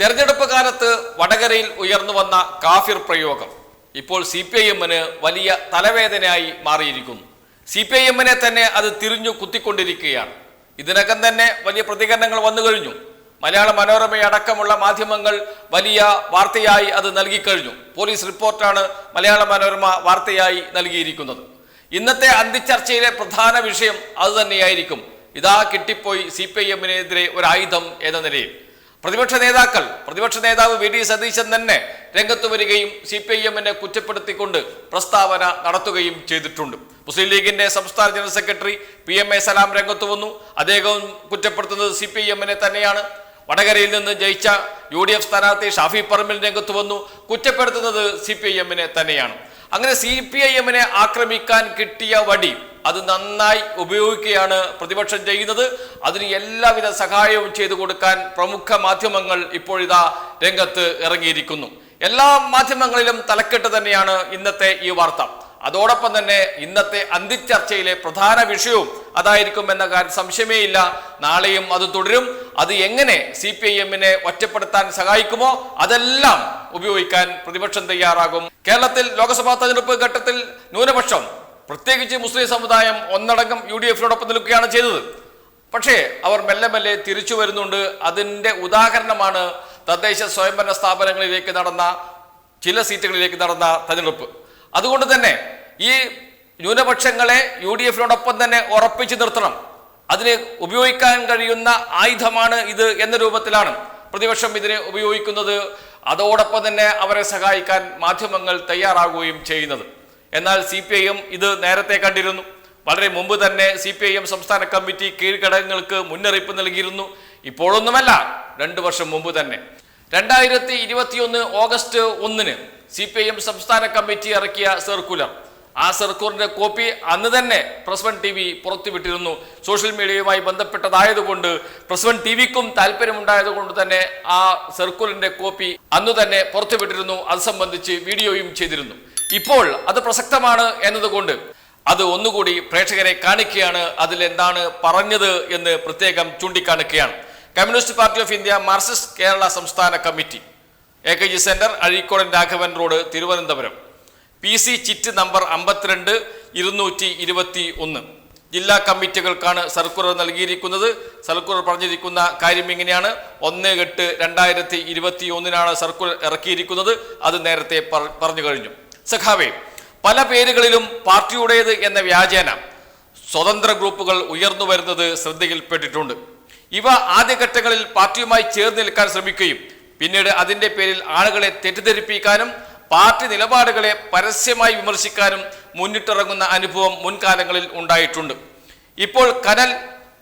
തെരഞ്ഞെടുപ്പ് കാലത്ത് വടകരയിൽ ഉയർന്നു വന്ന കാഫിർ പ്രയോഗം ഇപ്പോൾ സി പി ഐ എമ്മിന് വലിയ തലവേദനയായി മാറിയിരിക്കുന്നു. സി പി ഐ എമ്മിനെ തന്നെ അത് തിരിഞ്ഞു കുത്തിക്കൊണ്ടിരിക്കുകയാണ്. ഇതിനകം തന്നെ വലിയ പ്രതികരണങ്ങൾ വന്നു കഴിഞ്ഞു. മലയാള മനോരമയടക്കമുള്ള മാധ്യമങ്ങൾ വലിയ വാർത്തയായി അത് നൽകിക്കഴിഞ്ഞു പോലീസ് റിപ്പോർട്ടാണ് മലയാള മനോരമ വാർത്തയായി നൽകിയിരിക്കുന്നത്. ഇന്നത്തെ അന്തിച്ചർച്ചയിലെ പ്രധാന വിഷയം അതുതന്നെയായിരിക്കും ഇതാ കിട്ടിപ്പോയി സി പി ഐ എമ്മിനെതിരെ ഒരു ആയുധം എന്ന നിലയിൽ. പ്രതിപക്ഷ നേതാക്കൾ പ്രതിപക്ഷ നേതാവ് വി ഡി സതീശൻ തന്നെ രംഗത്ത് വരികയും സി പി ഐ എമ്മിനെ കുറ്റപ്പെടുത്തിക്കൊണ്ട് പ്രസ്താവന നടത്തുകയും ചെയ്തിട്ടുണ്ട്. മുസ്ലിം ലീഗിന്റെ സംസ്ഥാന general secretary P M A Salam രംഗത്ത് വന്നു. അദ്ദേഹം കുറ്റപ്പെടുത്തുന്നത് സി പി ഐ എമ്മിനെ തന്നെയാണ്. വടകരയിൽ നിന്ന് ജയിച്ച യു ഡി എഫ് സ്ഥാനാർത്ഥി ഷാഫി പറമ്പിൽ രംഗത്ത് വന്നു. കുറ്റപ്പെടുത്തുന്നത് സി പി ഐ എമ്മിനെ തന്നെയാണ്. അങ്ങനെ സി പി ഐ എമ്മിനെ ആക്രമിക്കാൻ കിട്ടിയ വടി അത് നന്നായി ഉപയോഗിക്കുകയാണ് പ്രതിപക്ഷം ചെയ്യുന്നത്. അതിന് എല്ലാവിധ സഹായവും ചെയ്തു കൊടുക്കാൻ പ്രമുഖ മാധ്യമങ്ങൾ ഇപ്പോഴിതാ രംഗത്ത് ഇറങ്ങിയിരിക്കുന്നു. എല്ലാ മാധ്യമങ്ങളിലും തലക്കെട്ട് തന്നെയാണ് ഇന്നത്തെ ഈ വാർത്ത. അതോടൊപ്പം തന്നെ ഇന്നത്തെ അന്തിച്ചർച്ചയിലെ പ്രധാന വിഷയവും അതായിരിക്കും എന്ന കാര്യം സംശയമേ ഇല്ല നാളെയും അത് തുടരും. അത് എങ്ങനെ സി പി ഐ എമ്മിനെ ഒറ്റപ്പെടുത്താൻ സഹായിക്കുമോ അതെല്ലാം ഉപയോഗിക്കാൻ പ്രതിപക്ഷം തയ്യാറാകും. കേരളത്തിൽ ലോക്സഭാ തെരഞ്ഞെടുപ്പ് ഘട്ടത്തിൽ ന്യൂനപക്ഷം പ്രത്യേകിച്ച് മുസ്ലിം സമുദായം ഒന്നടങ്കം യു ഡി എഫിനോടൊപ്പം നിൽക്കുകയാണ് ചെയ്തത്. പക്ഷേ അവർ മെല്ലെ മെല്ലെ തിരിച്ചു വരുന്നുണ്ട്. അതിന്റെ ഉദാഹരണമാണ് തദ്ദേശ സ്വയംഭരണ സ്ഥാപനങ്ങളിലേക്ക് നടന്ന ചില സീറ്റുകളിലേക്ക് നടന്ന തെരഞ്ഞെടുപ്പ്. അതുകൊണ്ട് തന്നെ ഈ ന്യൂനപക്ഷങ്ങളെ യു ഡി എഫിനോടൊപ്പം തന്നെ ഉറപ്പിച്ചു നിർത്തണം. അതിന് ഉപയോഗിക്കാൻ കഴിയുന്ന ആയുധമാണ് ഇത് എന്ന രൂപത്തിലാണ് പ്രതിപക്ഷം ഇതിനെ ഉപയോഗിക്കുന്നത്. അതോടൊപ്പം തന്നെ അവരെ സഹായിക്കാൻ മാധ്യമങ്ങൾ തയ്യാറാകുകയും ചെയ്യുന്നത്. എന്നാൽ സി പി ഐ എം ഇത് നേരത്തെ കണ്ടിരുന്നു. വളരെ മുമ്പ് തന്നെ സി പി ഐ എം സംസ്ഥാന കമ്മിറ്റി കീഴ്ഘടകങ്ങൾക്ക് മുന്നറിയിപ്പ് നൽകിയിരുന്നു. ഇപ്പോഴൊന്നുമല്ല രണ്ടു വർഷം മുമ്പ് തന്നെ. രണ്ടായിരത്തി ഇരുപത്തിയൊന്ന് ഓഗസ്റ്റ് ഒന്നിന് സി പി ഐ എം സംസ്ഥാന കമ്മിറ്റി ഇറക്കിയ സർക്കുലർ ആ സർക്കുലറിന്റെ കോപ്പി അന്ന് തന്നെ പ്രസ് വൺ ടി വി പുറത്തുവിട്ടിരുന്നു. സോഷ്യൽ മീഡിയയുമായി ബന്ധപ്പെട്ടതായതുകൊണ്ട് പ്രസ് വൺ ടി വിക്കും താല്പര്യമുണ്ടായതുകൊണ്ട് തന്നെ ആ സർക്കുലറിന്റെ കോപ്പി അന്ന് തന്നെ പുറത്തുവിട്ടിരുന്നു. അത് സംബന്ധിച്ച് വീഡിയോയും ചെയ്തിരുന്നു. ഇപ്പോൾ അത് പ്രസക്തമാണ് എന്നതുകൊണ്ട് അത് ഒന്നുകൂടി പ്രേക്ഷകരെ കാണിക്കുകയാണ്. അതിൽ എന്താണ് പറഞ്ഞത് എന്ന് പ്രത്യേകം ചൂണ്ടിക്കാണിക്കുകയാണ്. Communist party of India Marxist Kerala സംസ്ഥാന committee. A K G centre Azhikodan Raghavan road Thiruvananthapuram. P C chit number അമ്പത്തിരണ്ട് ഇരുന്നൂറ്റി ഇരുപത്തി ഒന്ന് ജില്ലാ കമ്മിറ്റികൾക്കാണ് സർക്കുലർ നൽകിയിരിക്കുന്നത്. സർക്കുലർ പറഞ്ഞിരിക്കുന്ന കാര്യം ഇങ്ങനെയാണ്. ഒന്ന് എട്ട് രണ്ടായിരത്തി ഇരുപത്തി ഒന്നിനാണ് സർക്കുലർ ഇറക്കിയിരിക്കുന്നത്. അത് നേരത്തെ പറഞ്ഞു കഴിഞ്ഞു. സഖാവേ പല പേരുകളിലും പാർട്ടിയുടേത് എന്ന വ്യാജേന സ്വതന്ത്ര ഗ്രൂപ്പുകൾ ഉയർന്നു വരുന്നത് ശ്രദ്ധയിൽപ്പെട്ടിട്ടുണ്ട്. ഇവ ആദ്യഘട്ടങ്ങളിൽ പാർട്ടിയുമായി ചേർന്ന് നിൽക്കാൻ ശ്രമിക്കുകയും പിന്നീട് അതിന്റെ പേരിൽ ആളുകളെ തെറ്റിദ്ധരിപ്പിക്കാനും പാർട്ടി നിലപാടുകളെ പരസ്യമായി വിമർശിക്കാനും മുന്നിട്ടിറങ്ങുന്ന അനുഭവം മുൻകാലങ്ങളിൽ ഉണ്ടായിട്ടുണ്ട്. ഇപ്പോൾ കനൽ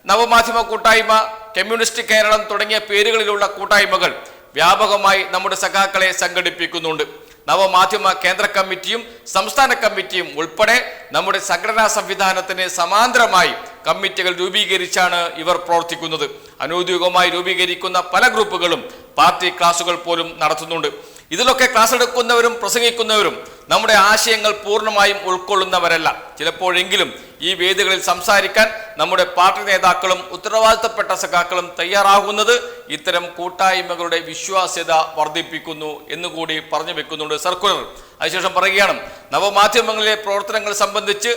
നവമാധ്യമ കൂട്ടായ്മ കമ്മ്യൂണിസ്റ്റ് കേരളം തുടങ്ങിയ പേരുകളിലുള്ള കൂട്ടായ്മകൾ വ്യാപകമായി നമ്മുടെ സഖാക്കളെ സംഘടിപ്പിക്കുന്നുണ്ട്. നവമാധ്യമ കേന്ദ്ര കമ്മിറ്റിയും സംസ്ഥാന കമ്മിറ്റിയും ഉൾപ്പെടെ നമ്മുടെ സംഘടനാ സംവിധാനത്തിന് സമാന്തരമായി കമ്മിറ്റികൾ രൂപീകരിച്ചാണ് ഇവർ പ്രവർത്തിക്കുന്നത്. അനൗദ്യോഗികമായി രൂപീകരിക്കുന്ന പല ഗ്രൂപ്പുകളും പാർട്ടി ക്ലാസുകൾ പോലും നടത്തുന്നുണ്ട്. ഇതിലൊക്കെ ക്ലാസ് എടുക്കുന്നവരും പ്രസംഗിക്കുന്നവരും നമ്മുടെ ആശയങ്ങൾ പൂർണമായും ഉൾക്കൊള്ളുന്നവരല്ല. ചിലപ്പോഴെങ്കിലും ഈ വേദികളിൽ സംസാരിക്കാൻ നമ്മുടെ പാർട്ടി നേതാക്കളും ഉത്തരവാദിത്തപ്പെട്ട സഖാക്കളും തയ്യാറാകുന്നത് ഇത്തരം കൂട്ടായ്മകളുടെ വിശ്വാസ്യത വർദ്ധിപ്പിക്കുന്നു എന്നുകൂടി പറഞ്ഞു വെക്കുന്നുണ്ട് സർക്കുലർ. അതിനുശേഷം പറയുകയാണ് നവമാധ്യമങ്ങളിലെ പ്രവർത്തനങ്ങൾ സംബന്ധിച്ച്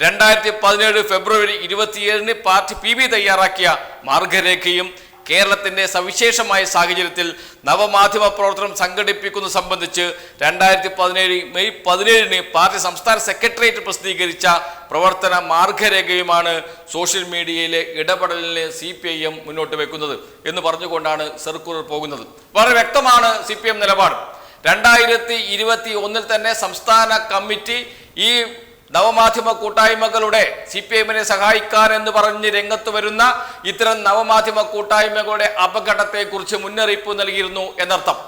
രണ്ടായിരത്തി പതിനേഴ് ഫെബ്രുവരി ഇരുപത്തിയേഴിന് പാർട്ടി പി ബി തയ്യാറാക്കിയ മാർഗരേഖയും കേരളത്തിന്റെ സവിശേഷമായ സാഹചര്യത്തിൽ നവമാധ്യമ പ്രവർത്തനം സംഘടിപ്പിക്കുന്നത് സംബന്ധിച്ച് രണ്ടായിരത്തി പതിനേഴ് മെയ് പതിനേഴിന് പാർട്ടി സംസ്ഥാന സെക്രട്ടേറിയറ്റ് പ്രസിദ്ധീകരിച്ച പ്രവർത്തന മാർഗരേഖയുമാണ് സോഷ്യൽ മീഡിയയിലെ ഇടപെടലിനെ സി പി ഐ എം മുന്നോട്ട് വെക്കുന്നത് എന്ന് പറഞ്ഞുകൊണ്ടാണ് സർക്കുലർ പോകുന്നത്. വളരെ വ്യക്തമാണ് സി പി എം നിലപാട്. രണ്ടായിരത്തി ഇരുപത്തി ഒന്നിൽ തന്നെ സംസ്ഥാന കമ്മിറ്റി ഈ നവമാധ്യമ കൂട്ടായ്മകളുടെ സി പി എമ്മിനെ സഹായിക്കാൻ എന്ന് പറഞ്ഞ് രംഗത്ത് വരുന്ന ഇത്തരം നവമാധ്യമ കൂട്ടായ്മകളുടെ അപകടത്തെക്കുറിച്ച് മുന്നറിയിപ്പ് നൽകിയിരുന്നു എന്നർത്ഥം.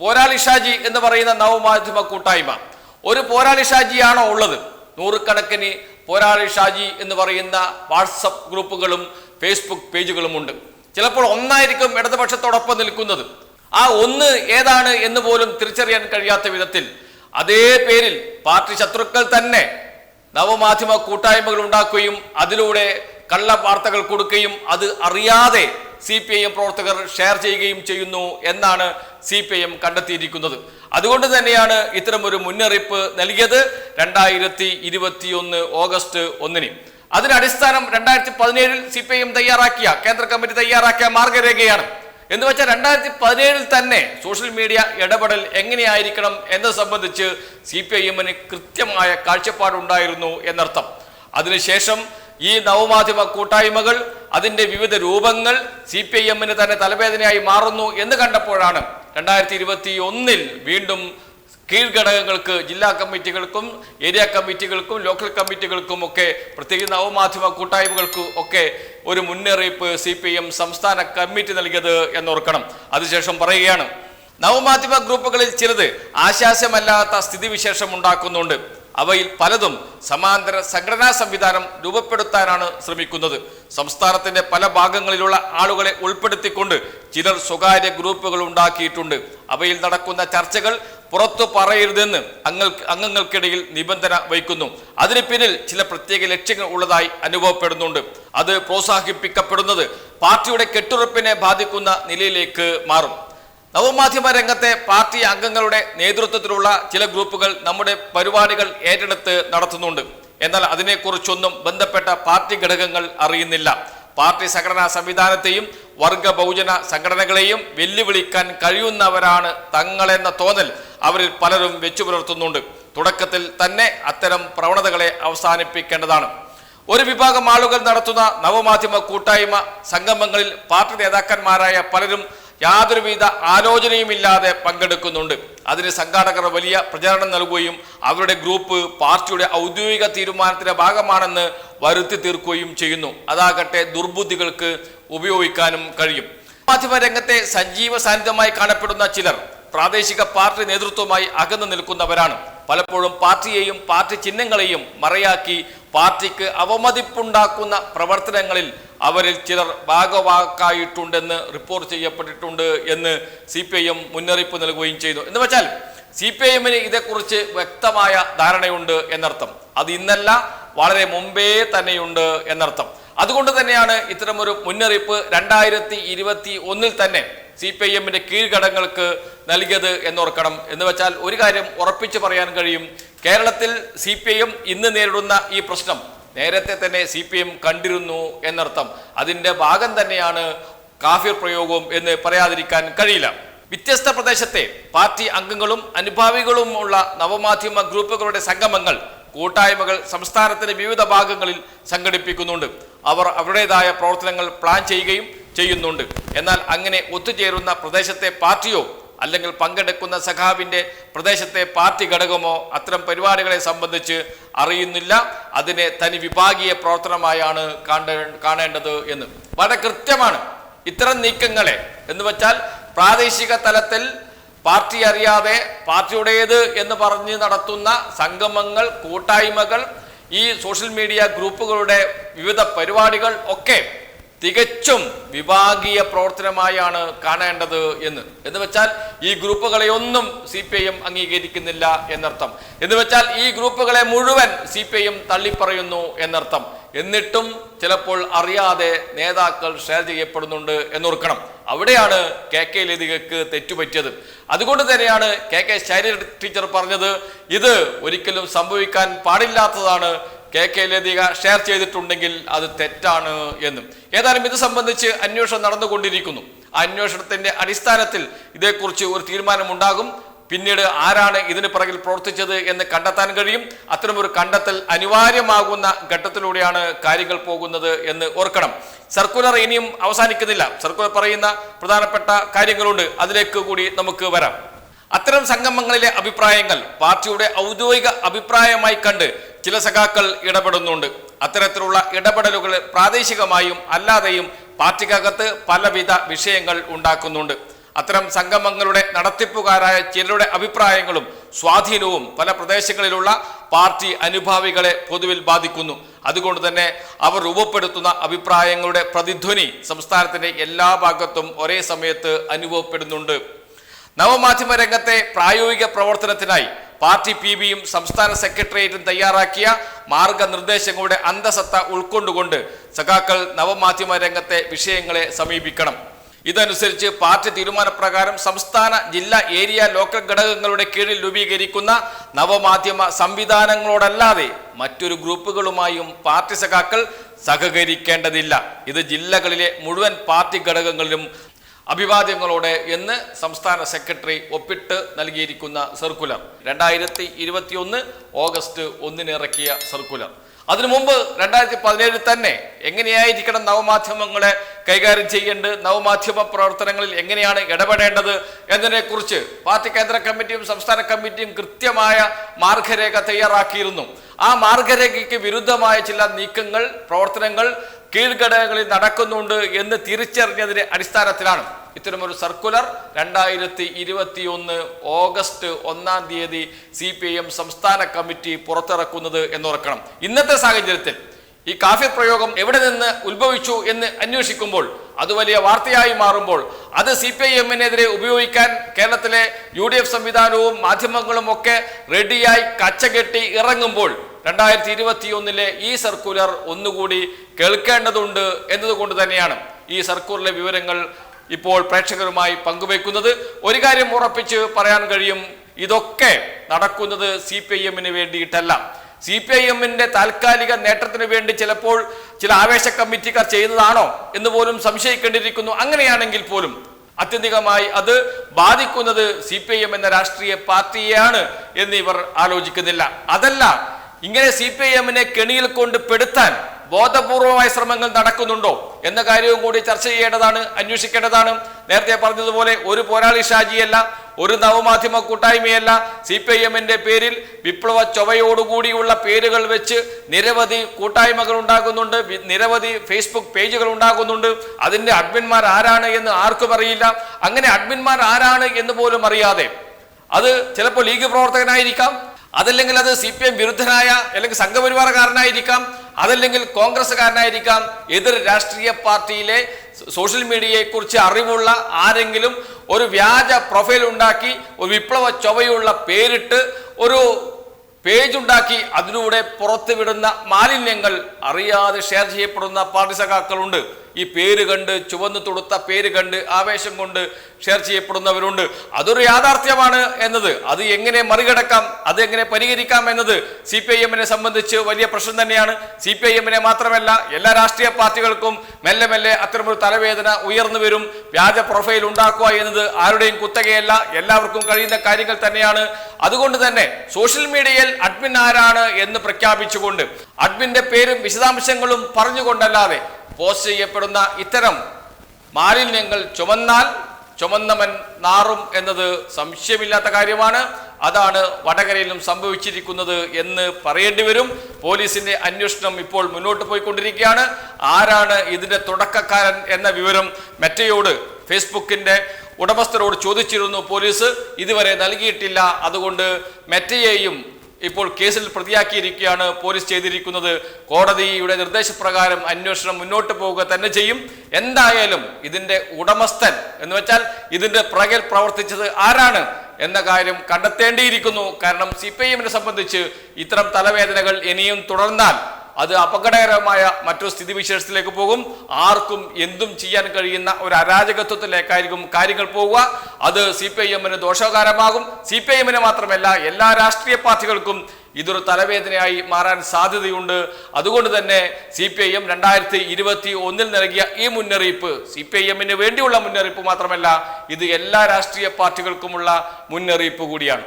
പോരാളി ഷാജി എന്ന് പറയുന്ന നവമാധ്യമ കൂട്ടായ്മ. ഒരു പോരാളി ഷാജിയാണോ ഉള്ളത്? നൂറുകണക്കിന് പോരാളി ഷാജി എന്ന് പറയുന്ന വാട്സപ്പ് ഗ്രൂപ്പുകളും ഫേസ്ബുക്ക് പേജുകളും ഉണ്ട് ചിലപ്പോൾ ഒന്നായിരിക്കും ഇടതുപക്ഷത്തോടൊപ്പം നിൽക്കുന്നത്. ആ ഒന്ന് ഏതാണ് എന്ന് പോലും തിരിച്ചറിയാൻ കഴിയാത്ത വിധത്തിൽ അതേ പേരിൽ പാർട്ടി ശത്രുക്കൾ തന്നെ നവമാധ്യമ കൂട്ടായ്മകൾ ഉണ്ടാക്കുകയും അതിലൂടെ കള്ള വാർത്തകൾ കൊടുക്കുകയും അത് അറിയാതെ സി പി ഐ എം പ്രവർത്തകർ ഷെയർ ചെയ്യുകയും ചെയ്യുന്നു എന്നാണ് സി പി ഐ എം കണ്ടെത്തിയിരിക്കുന്നത്. അതുകൊണ്ട് തന്നെയാണ് ഇത്തരമൊരു മുന്നറിയിപ്പ് നൽകിയത് രണ്ടായിരത്തി ഇരുപത്തിയൊന്ന് ഓഗസ്റ്റ് ഒന്നിന്. അതിനടിസ്ഥാനം രണ്ടായിരത്തി പതിനേഴിൽ സി പി ഐ എം തയ്യാറാക്കിയ കേന്ദ്ര കമ്മിറ്റി തയ്യാറാക്കിയ മാർഗരേഖയാണ്. എന്ന് വെച്ചാൽ രണ്ടായിരത്തി പതിനേഴിൽ തന്നെ സോഷ്യൽ മീഡിയ ഇടപെടൽ എങ്ങനെയായിരിക്കണം എന്നത് സംബന്ധിച്ച് സി പി ഐ എമ്മിന് കൃത്യമായ കാഴ്ചപ്പാടുണ്ടായിരുന്നു എന്നർത്ഥം. അതിനുശേഷം ഈ നവമാധ്യമ കൂട്ടായ്മകൾ അതിന്റെ വിവിധ രൂപങ്ങൾ സി പി ഐ എമ്മിന് തന്നെ തലവേദനയായി മാറുന്നു എന്ന് കണ്ടപ്പോഴാണ് രണ്ടായിരത്തി ഇരുപത്തി ഒന്നിൽ വീണ്ടും കീഴ്ഘടകങ്ങൾക്ക് ജില്ലാ കമ്മിറ്റികൾക്കും ഏരിയ കമ്മിറ്റികൾക്കും ലോക്കൽ കമ്മിറ്റികൾക്കും ഒക്കെ പ്രത്യേകിച്ച് നവമാധ്യമ കൂട്ടായ്മകൾക്കും ഒക്കെ ഒരു മുന്നറിയിപ്പ് സി പി എം സംസ്ഥാന കമ്മിറ്റി നൽകിയത് എന്നോർക്കണം. അതിനുശേഷം പറയുകയാണ് നവമാധ്യമ ഗ്രൂപ്പുകളിൽ ചിലത് ആശാസ്യമല്ലാത്ത സ്ഥിതിവിശേഷം ഉണ്ടാക്കുന്നുണ്ട്. അവയിൽ പലതും സമാന്തര സംഘടനാ സംവിധാനം രൂപപ്പെടുത്താനാണ് ശ്രമിക്കുന്നത്. സംസ്ഥാനത്തിന്റെ പല ഭാഗങ്ങളിലുള്ള ആളുകളെ ഉൾപ്പെടുത്തിക്കൊണ്ട് ചിലർ സ്വകാര്യ ഗ്രൂപ്പുകൾ ഉണ്ടാക്കിയിട്ടുണ്ട്. അവയിൽ നടക്കുന്ന ചർച്ചകൾ പുറത്തു പറയരുതെന്ന് അംഗ അംഗങ്ങൾക്കിടയിൽ നിബന്ധന വയ്ക്കുന്നു അതിന് പിന്നിൽ ചില പ്രത്യേക ലക്ഷ്യങ്ങൾ ഉള്ളതായി അനുഭവപ്പെടുന്നുണ്ട്. അത് പ്രോത്സാഹിപ്പിക്കപ്പെടുന്നത് പാർട്ടിയുടെ കെട്ടുറപ്പിനെ ബാധിക്കുന്ന നിലയിലേക്ക് മാറും. നവമാധ്യമ രംഗത്തെ പാർട്ടി അംഗങ്ങളുടെ നേതൃത്വത്തിലുള്ള ചില ഗ്രൂപ്പുകൾ നമ്മുടെ പരിപാടികൾ ഏറ്റെടുത്ത് നടത്തുന്നുണ്ട്. എന്നാൽ അതിനെക്കുറിച്ചൊന്നും ബന്ധപ്പെട്ട പാർട്ടി ഘടകങ്ങൾ അറിയുന്നില്ല. പാർട്ടി സംഘടനാ സംവിധാനത്തെയും വർഗ ബഹുജന സംഘടനകളെയും വെല്ലുവിളിക്കാൻ കഴിയുന്നവരാണ് തങ്ങളെന്ന തോന്നൽ അവരിൽ പലരും വെച്ചു പുലർത്തുന്നുണ്ട്. തുടക്കത്തിൽ തന്നെ അത്തരം പ്രവണതകളെ അവസാനിപ്പിക്കേണ്ടതാണ്. ഒരു വിഭാഗം ആളുകൾ നടത്തുന്ന നവമാധ്യമ കൂട്ടായ്മ സംഗമങ്ങളിൽ പാർട്ടി നേതാക്കന്മാരായ പലരും യാതൊരുവിധ ആലോചനയുമില്ലാതെ പങ്കെടുക്കുന്നുണ്ട്. അതിന് സംഘാടകർ വലിയ പ്രചാരണം നൽകുകയും അവരുടെ ഗ്രൂപ്പ് പാർട്ടിയുടെ ഔദ്യോഗിക തീരുമാനത്തിന്റെ ഭാഗമാണെന്ന് വരുത്തി തീർക്കുകയും ചെയ്യുന്നു. അതാകട്ടെ ദുർബുദ്ധികൾക്ക് ഉപയോഗിക്കാനും കഴിയും. മാധ്യമ രംഗത്തെ സജീവ സാന്നിധ്യമായി കാണപ്പെടുന്ന ചിലർ പ്രാദേശിക പാർട്ടി നേതൃത്വമായി അകന്നു നിൽക്കുന്നവരാണ്. പലപ്പോഴും പാർട്ടിയെയും പാർട്ടി ചിഹ്നങ്ങളെയും മറയാക്കി പാർട്ടിക്ക് അവമതിപ്പുണ്ടാക്കുന്ന പ്രവർത്തനങ്ങളിൽ അവരിൽ ചിലർ ഭാഗവാക്കായിട്ടുണ്ടെന്ന് റിപ്പോർട്ട് ചെയ്യപ്പെട്ടിട്ടുണ്ട് എന്ന് സി പി ഐ എം മുന്നറിയിപ്പ് നൽകുകയും ചെയ്തു. എന്ന് വെച്ചാൽ സി പി ഐ എമ്മിന് ഇതേക്കുറിച്ച് വ്യക്തമായ ധാരണയുണ്ട് എന്നർത്ഥം. അത് ഇന്നല്ല വളരെ മുമ്പേ തന്നെയുണ്ട് എന്നർത്ഥം. അതുകൊണ്ട് തന്നെയാണ് ഇത്തരമൊരു മുന്നറിയിപ്പ് രണ്ടായിരത്തി ഇരുപത്തി ഒന്നിൽ തന്നെ സി പി ഐ എമ്മിന്റെ കീഴ്ഘടകങ്ങൾക്ക് നൽകിയത് എന്നോർക്കണം. എന്ന് വെച്ചാൽ ഒരു കാര്യം ഉറപ്പിച്ചു പറയാൻ കഴിയും. കേരളത്തിൽ സി പി ഐ എം ഇന്ന് നേരിടുന്ന ഈ പ്രശ്നം നേരത്തെ തന്നെ സി പി എം കണ്ടിരുന്നു എന്നർത്ഥം. അതിന്റെ ഭാഗം തന്നെയാണ് കാഫിർ പ്രയോഗവും എന്ന് പറയാതിരിക്കാൻ കഴിയില്ല. വ്യത്യസ്ത പ്രദേശത്തെ പാർട്ടി അംഗങ്ങളും അനുഭാവികളുമുള്ള നവമാധ്യമ ഗ്രൂപ്പുകളുടെ സംഗമങ്ങൾ കൂട്ടായ്മകൾ സംസ്ഥാനത്തിന്റെ വിവിധ ഭാഗങ്ങളിൽ സംഘടിപ്പിക്കുന്നുണ്ട്. അവർ അവരുടേതായ പ്രവർത്തനങ്ങൾ പ്ലാൻ ചെയ്യുകയും ചെയ്യുന്നുണ്ട്. എന്നാൽ അങ്ങനെ ഒത്തുചേരുന്ന പ്രദേശത്തെ പാർട്ടിയോ അല്ലെങ്കിൽ പങ്കെടുക്കുന്ന സഖാവിന്റെ പ്രദേശത്തെ പാർട്ടി ഘടകമോ അത്തരം പരിപാടികളെ സംബന്ധിച്ച് അറിയുന്നില്ല. അതിനെ തനി വിഭാഗീയ പ്രവർത്തനമായാണ് കാണേ കാണേണ്ടത് എന്ന്. വളരെ കൃത്യമാണ്. ഇത്തരം നീക്കങ്ങളെ എന്ന് വെച്ചാൽ പ്രാദേശിക തലത്തിൽ പാർട്ടി അറിയാതെ പാർട്ടിയുടേത് എന്ന് പറഞ്ഞ് നടത്തുന്ന സംഗമങ്ങൾ കൂട്ടായ്മകൾ ഈ സോഷ്യൽ മീഡിയ ഗ്രൂപ്പുകളുടെ വിവിധ പരിപാടികൾ ഒക്കെ തികച്ചും വിഭാഗീയ പ്രവർത്തനമായാണ് കാണേണ്ടത് എന്ന്. എന്ന് വെച്ചാൽ ഈ ഗ്രൂപ്പുകളെ ഒന്നും സി പി ഐ എം അംഗീകരിക്കുന്നില്ല എന്നർത്ഥം. എന്ന് വെച്ചാൽ ഈ ഗ്രൂപ്പുകളെ മുഴുവൻ സി പി ഐ എം തള്ളിപ്പറയുന്നു എന്നർത്ഥം. എന്നിട്ടും ചിലപ്പോൾ അറിയാതെ നേതാക്കൾ ഷെയർ ചെയ്യപ്പെടുന്നുണ്ട് എന്നോർക്കണം. അവിടെയാണ് കെ കെ ലതികക്ക് തെറ്റുപറ്റിയത്. അതുകൊണ്ട് തന്നെയാണ് കെ കെ ശൈലജ ടീച്ചർ പറഞ്ഞത് ഇത് ഒരിക്കലും സംഭവിക്കാൻ പാടില്ലാത്തതാണ് കെ കെ ലതിക ഷെയർ ചെയ്തിട്ടുണ്ടെങ്കിൽ അത് തെറ്റാണ് എന്നും. ഏതായാലും ഇത് സംബന്ധിച്ച് അന്വേഷണം നടന്നുകൊണ്ടിരിക്കുന്നു. അന്വേഷണത്തിന്റെ അടിസ്ഥാനത്തിൽ ഇതേക്കുറിച്ച് ഒരു തീരുമാനമുണ്ടാകും. പിന്നീട് ആരാണ് ഇതിന് പിറകിൽ പ്രവർത്തിച്ചത് എന്ന് കണ്ടെത്താൻ കഴിയും. അത്തരമൊരു കണ്ടെത്തൽ അനിവാര്യമാകുന്ന ഘട്ടത്തിലൂടെയാണ് കാര്യങ്ങൾ പോകുന്നത് എന്ന് ഓർക്കണം. സർക്കുലർ ഇനിയും അവസാനിക്കുന്നില്ല. സർക്കുലർ പറയുന്ന പ്രധാനപ്പെട്ട കാര്യങ്ങളുണ്ട്. അതിലേക്ക് കൂടി നമുക്ക് വരാം. അത്തരം സംഗമങ്ങളിലെ അഭിപ്രായങ്ങൾ പാർട്ടിയുടെ ഔദ്യോഗിക അഭിപ്രായമായി കണ്ട് ചില സഖാക്കൾ ഇടപെടുന്നുണ്ട്. അത്തരത്തിലുള്ള ഇടപെടലുകൾ പ്രാദേശികമായും അല്ലാതെയും പാർട്ടിക്കകത്ത് പലവിധ വിഷയങ്ങൾ ഉണ്ടാക്കുന്നുണ്ട്. അത്തരം സംഗമങ്ങളുടെ നടത്തിപ്പുകാരായ ചിലരുടെ അഭിപ്രായങ്ങളും സ്വാധീനവും പല പ്രദേശങ്ങളിലുള്ള പാർട്ടി അനുഭാവികളെ പൊതുവിൽ ബാധിക്കുന്നു. അതുകൊണ്ട് തന്നെ അവർ രൂപപ്പെടുത്തുന്ന അഭിപ്രായങ്ങളുടെ പ്രതിധ്വനി സംസ്ഥാനത്തിന്റെ എല്ലാ ഭാഗത്തും ഒരേ സമയത്ത് അനുഭവപ്പെടുന്നുണ്ട്. നവമാധ്യമ രംഗത്തെ പ്രായോഗിക പ്രവർത്തനത്തിനായി പാർട്ടി പി ബിയും സംസ്ഥാന സെക്രട്ടേറിയറ്റും തയ്യാറാക്കിയ മാർഗനിർദ്ദേശങ്ങളുടെ അന്തസത്ത ഉൾക്കൊണ്ടുകൊണ്ട് സഖാക്കൾ നവമാധ്യമ രംഗത്തെ വിഷയങ്ങളെ സമീപിക്കണം. ഇതനുസരിച്ച് പാർട്ടി തീരുമാനപ്രകാരം സംസ്ഥാന ജില്ലാ ഏരിയ ലോക്കൽ ഘടകങ്ങളുടെ കീഴിൽ രൂപീകരിക്കുന്ന നവമാധ്യമ സംവിധാനങ്ങളോടല്ലാതെ മറ്റൊരു ഗ്രൂപ്പുകളുമായും പാർട്ടി സഖാക്കൾ സഹകരിക്കേണ്ടതില്ല. ഇത് ജില്ലകളിലെ മുഴുവൻ പാർട്ടി ഘടകങ്ങളിലും അഭിവാദ്യങ്ങളോടെ എന്ന് സംസ്ഥാന സെക്രട്ടറി ഒപ്പിട്ട് നൽകിയിരിക്കുന്ന സർക്കുലർ രണ്ടായിരത്തി ഇരുപത്തിയൊന്ന് ഓഗസ്റ്റ് ഒന്നിന് ഇറക്കിയ സർക്കുലർ അതിനു മുമ്പ് രണ്ടായിരത്തി പതിനേഴിൽ തന്നെ എങ്ങനെയായിരിക്കണം നവമാധ്യമങ്ങളെ കൈകാര്യം ചെയ്യേണ്ടത്? നവമാധ്യമ പ്രവർത്തനങ്ങളിൽ എങ്ങനെയാണ് ഇടപെടേണ്ടത്? എന്നതിനെക്കുറിച്ച് പാർട്ടി കേന്ദ്ര കമ്മിറ്റിയും സംസ്ഥാന കമ്മിറ്റിയും കൃത്യമായ മാർഗരേഖ തയ്യാറാക്കിയിരുന്നു. ആ മാർഗരേഖയ്ക്ക് വിരുദ്ധമായ ചില നീക്കങ്ങൾ പ്രവർത്തനങ്ങൾ കീഴ്ഘടകങ്ങളിൽ നടക്കുന്നുണ്ട് എന്ന് തിരിച്ചറിഞ്ഞതിന്റെ അടിസ്ഥാനത്തിലാണ് ഇത്തരമൊരു സർക്കുലർ രണ്ടായിരത്തി ഇരുപത്തി ഒന്ന് ഓഗസ്റ്റ് ഒന്നാം തീയതി സി പി ഐ എം സംസ്ഥാന കമ്മിറ്റി പുറത്തിറക്കുന്നത് എന്നോർക്കണം. ഇന്നത്തെ സാഹചര്യത്തിൽ ഈ കാഫിർ പ്രയോഗം എവിടെ നിന്ന് ഉത്ഭവിച്ചു എന്ന് അന്വേഷിക്കുമ്പോൾ അത് വലിയ വാർത്തയായി മാറുമ്പോൾ അത് സി പി ഐ എമ്മിനെതിരെ ഉപയോഗിക്കാൻ കേരളത്തിലെ യു ഡി എഫ് സംവിധാനവും മാധ്യമങ്ങളും ഒക്കെ റെഡിയായി കച്ചകെട്ടി ഇറങ്ങുമ്പോൾ രണ്ടായിരത്തി ഇരുപത്തിയൊന്നിലെ ഈ സർക്കുലർ ഒന്നുകൂടി കേൾക്കേണ്ടതുണ്ട് എന്നതുകൊണ്ട് തന്നെയാണ് ഈ സർക്കുലറിലെ വിവരങ്ങൾ ഇപ്പോൾ പ്രേക്ഷകരുമായി പങ്കുവെക്കുന്നത് ഒരു കാര്യം ഉറപ്പിച്ച് പറയാൻ കഴിയും ഇതൊക്കെ നടക്കുന്നത് സി പി ഐ എമ്മിന് വേണ്ടിയിട്ടല്ല. സി പി ഐ എമ്മിന്റെ താൽക്കാലിക നേട്ടത്തിന് വേണ്ടി ചിലപ്പോൾ ചില ആവേശ കമ്മിറ്റിക്കാർ ചെയ്യുന്നതാണോ എന്ന് പോലും സംശയിക്കേണ്ടിയിരിക്കുന്നു. അങ്ങനെയാണെങ്കിൽ പോലും അത്യന്തികമായി അത് ബാധിക്കുന്നത് സി പി ഐ എം എന്ന രാഷ്ട്രീയ പാർട്ടിയെയാണ് എന്ന് ഇവർ ആലോചിക്കുന്നില്ല. അതല്ല ഇങ്ങനെ സി പി ഐ എമ്മിനെ കെണിയിൽ കൊണ്ട് പെടുത്താൻ ബോധപൂർവമായ ശ്രമങ്ങൾ നടക്കുന്നുണ്ടോ എന്ന കാര്യവും കൂടി ചർച്ച ചെയ്യേണ്ടതാണ് അന്വേഷിക്കേണ്ടതാണ്. നേരത്തെ പറഞ്ഞതുപോലെ ഒരു പോരാളി ഷാജിയല്ല ഒരു നവമാധ്യമ കൂട്ടായ്മയല്ല. സി പി ഐ എമ്മിന്റെ പേരിൽ വിപ്ലവ ചൊവയോടുകൂടിയുള്ള പേരുകൾ വെച്ച് നിരവധി കൂട്ടായ്മകൾ ഉണ്ടാകുന്നുണ്ട് നിരവധി ഫേസ്ബുക്ക് പേജുകൾ ഉണ്ടാകുന്നുണ്ട്. അതിന്റെ അഡ്മിന്മാർ ആരാണ് എന്ന് ആർക്കും അറിയില്ല. അങ്ങനെ അഡ്മിന്മാർ ആരാണ് എന്ന് പോലും അറിയാതെ. അത് ചിലപ്പോൾ ലീഗ് പ്രവർത്തകനായിരിക്കാം അതല്ലെങ്കിൽ അത് സി പി എം വിരുദ്ധനായ അല്ലെങ്കിൽ സംഘപരിവാറുകാരനായിരിക്കാം അതല്ലെങ്കിൽ കോൺഗ്രസ്സുകാരനായിരിക്കാം എതിർ രാഷ്ട്രീയ പാർട്ടിയിലെ സോഷ്യൽ മീഡിയയെക്കുറിച്ച് അറിവുള്ള ആരെങ്കിലും ഒരു വ്യാജ പ്രൊഫൈൽ ഉണ്ടാക്കി ഒരു വിപ്ലവ ചൊവയുള്ള പേരിട്ട് ഒരു പേജ് ഉണ്ടാക്കി അതിലൂടെ പുറത്തുവിടുന്ന മാലിന്യങ്ങൾ അറിയാതെ ഷെയർ ചെയ്യപ്പെടുന്ന പാർട്ടി സഖാക്കളുണ്ട്. ഈ പേര് കണ്ട് ചുവന്നു തുടുത്ത പേര് കണ്ട് ആവേശം കൊണ്ട് ഷെയർ ചെയ്യപ്പെടുന്നവരുണ്ട്. അതൊരു യാഥാർത്ഥ്യമാണ് എന്നത്. അത് എങ്ങനെ മറികടക്കാം അത് എങ്ങനെ പരിഹരിക്കാം എന്നത് സി പി ഐ എമ്മിനെ സംബന്ധിച്ച് വലിയ പ്രശ്നം തന്നെയാണ്. സി പി ഐ എമ്മിനെ മാത്രമല്ല എല്ലാ രാഷ്ട്രീയ പാർട്ടികൾക്കും മെല്ലെ മെല്ലെ അത്തരമൊരു തലവേദന ഉയർന്നു വരും. വ്യാജ പ്രൊഫൈൽ ഉണ്ടാക്കുക എന്നത് ആരുടെയും കുത്തകയല്ല എല്ലാവർക്കും കഴിയുന്ന കാര്യങ്ങൾ തന്നെയാണ്. അതുകൊണ്ട് തന്നെ സോഷ്യൽ മീഡിയയിൽ അഡ്മിൻ ആരാണ് എന്ന് പ്രഖ്യാപിച്ചുകൊണ്ട് അഡ്മിന്റെ പേരും വിശദാംശങ്ങളും പറഞ്ഞുകൊണ്ടല്ലാതെ പോസ്റ്റ് ചെയ്യപ്പെടുന്ന ഇത്തരം മാലിന്യങ്ങൾ ചുമന്നാൽ ചുമന്നവൻ നാറും എന്നത് സംശയമില്ലാത്ത കാര്യമാണ്. അതാണ് വടകരയിലും സംഭവിച്ചിരിക്കുന്നത് എന്ന് പറയേണ്ടി വരും. പോലീസിന്റെ അന്വേഷണം ഇപ്പോൾ മുന്നോട്ട് പോയിക്കൊണ്ടിരിക്കുകയാണ്. ആരാണ് ഇതിന്റെ തുടക്കക്കാരൻ എന്ന വിവരം മെറ്റയോട് ഫേസ്ബുക്കിന്റെ ഉടമസ്ഥരോട് ചോദിച്ചിരുന്നു പോലീസ്. ഇതുവരെ നൽകിയിട്ടില്ല. അതുകൊണ്ട് മെറ്റയെയും ഇപ്പോൾ കേസിൽ പ്രതിയാക്കിയിരിക്കുകയാണ് പോലീസ് ചെയ്തിരിക്കുന്നത്. കോടതിയുടെ നിർദ്ദേശപ്രകാരം അന്വേഷണം മുന്നോട്ട് പോവുക തന്നെ ചെയ്യും. എന്തായാലും ഇതിന്റെ ഉടമസ്ഥൻ എന്ന് വെച്ചാൽ ഇതിന്റെ പ്രകൽ പ്രവർത്തിച്ചത് ആരാണ് എന്ന കാര്യം കണ്ടെത്തേണ്ടിയിരിക്കുന്നു. കാരണം സി പി എമ്മിനെ സംബന്ധിച്ച് ഇത്തരം തലവേദനകൾ ഇനിയും തുടർന്നാൽ അത് അപകടകരമായ മറ്റു സ്ഥിതിവിശേഷത്തിലേക്ക് പോകും. ആർക്കും എന്തും ചെയ്യാൻ കഴിയുന്ന ഒരു അരാജകത്വത്തിലേക്കായിരിക്കും കാര്യങ്ങൾ പോവുക. അത് സി പി ഐ എമ്മിന് ദോഷകരമാകും. സി പി ഐ എമ്മിന് മാത്രമല്ല എല്ലാ രാഷ്ട്രീയ പാർട്ടികൾക്കും ഇതൊരു തലവേദനയായി മാറാൻ സാധ്യതയുണ്ട്. അതുകൊണ്ട് തന്നെ സി പി ഐ എം രണ്ടായിരത്തി ഇരുപത്തി ഒന്നിൽ നൽകിയ ഈ മുന്നറിയിപ്പ് സി പി ഐ എമ്മിന് വേണ്ടിയുള്ള മുന്നറിയിപ്പ് മാത്രമല്ല ഇത് എല്ലാ രാഷ്ട്രീയ പാർട്ടികൾക്കുമുള്ള മുന്നറിയിപ്പ് കൂടിയാണ്.